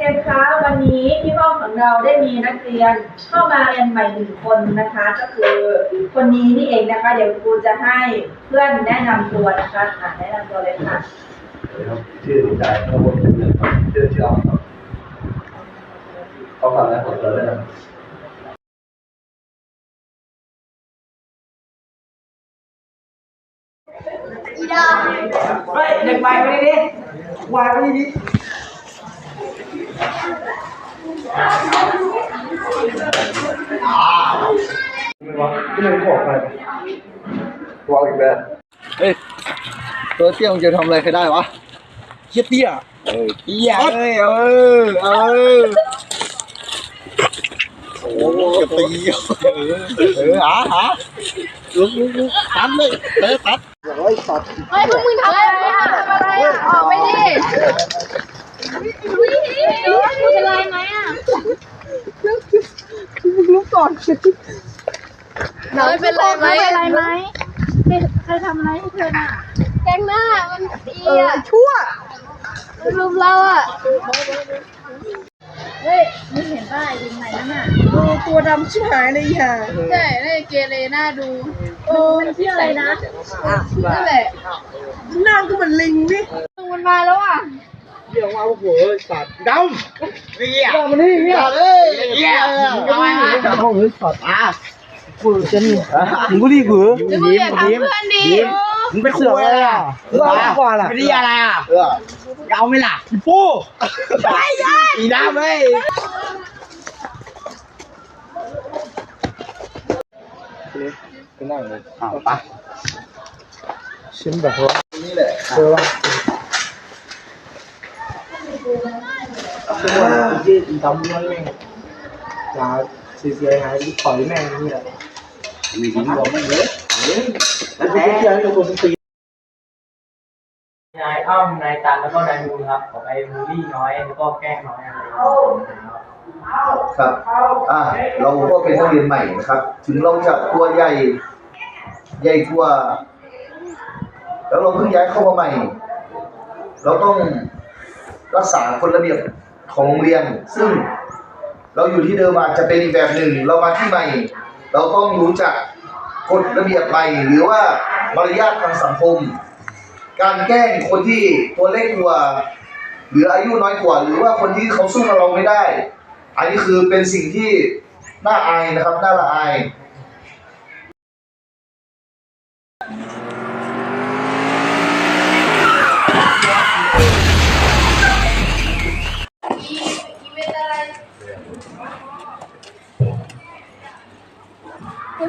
เรียนคะวันนี้ที่ห้องของเราได้มีนักเรียนเข้ามาเรียนใหม่หนึ่งคนนะคะ ก็คือคนนี้นี่เองนะคะ เดี๋ยวครูจะให้เพื่อนแนะนำตัวนะคะอะแนะนำตัวเลยค่ะครับชื่อจ่ายข้าวบนเป็นเรื่องครับชื่อชื่อออมครับเขาฟังแล้วผมจะได้นำเฮ้ยเด็กใหม่ไปดิวายไปดิ ที่มันบอกไปวางอีกแล้วเฮ้ยตัวเตี้ยมึงจะทำอะไรใครได้วะเฮียเตี้ยเออเตี้ยเอ้ยเออเออโอ้โหจะตีเออหาหาลุกลุกลุกตัดเลยเตะตัดอย่าไล่ตัดเฮ้ยพวกมึงทำอะไรอะทำอะไรอะออกไปดิเป็นไรไหมอะลุ กก่อนเฮ้ยเป็นไรไหมเป็นไรไหมใครทำอะไรให้เธอน่ะแกงหน้ามันดีอะชั่วรุมเราอะเฮ้ยมึงเห็นป่ะไอ้ยิงไหนนั่นน่ะดูตัวดำชิบหายเลยอะใช่ได้เกเรหน้าดูโอ้มันชื่ออะไรนะนั่นแหละหน้าก็เหมือนลิงนี่มึงมันมาแล้วอะ เดี๋ยวมาโอ้โหสัตว์ดำเหี้ยมันนี่เนี่ยสัตว์เอ้ยเหี้ยทำไมฮะห้องนี้สัตว์อะกูจะนี่มึงกูรีบหือแล้วมึงอย่าทำเพื่อนดิมึงไปเสือกอะไรอะว่ากว่าล่ะไม่ได้อะไรอะเออเอาไหมล่ะปูอีน้ำเอ้ยก็นั่งเลยอ้าวไปชิ้นแบบว่านี่แหละเจอว่า ยืดดำมันเลยอย่าเสียหายถอยแม่งนี่แหละมีทิ้งบอกไม่เยอะแล้วกูจะเที่ยวให้คนตีนายอ้อมนายตันแล้วก็นายมูครับของไอ้มูลี่น้อยแล้วก็แกล้งน้อยอะไรอย่างเงี้ยครับอ่าเราก็เป็นนักเรียนใหม่นะครับ ถึงเราจะตัวใหญ่ใหญ่กว่าแล้วเราเพิ่งย้ายเข้ามาใหม่ เราต้องรักษากฎระเบียบ ของโรงเรียน ซึ่งเราอยู่ที่เดิมอาจจะเป็นอีกแบบหนึ่ง เรามาที่ใหม่ เราต้องรู้จักกฎระเบียบใหม่หรือว่ามารยาททางสังคม การแกล้งคนที่ตัวเล็กกว่าหรืออายุน้อยกว่า หรือว่าคนที่เขาสู้กับเราไม่ได้ อันนี้คือเป็นสิ่งที่น่าอายนะครับน่าละอาย เ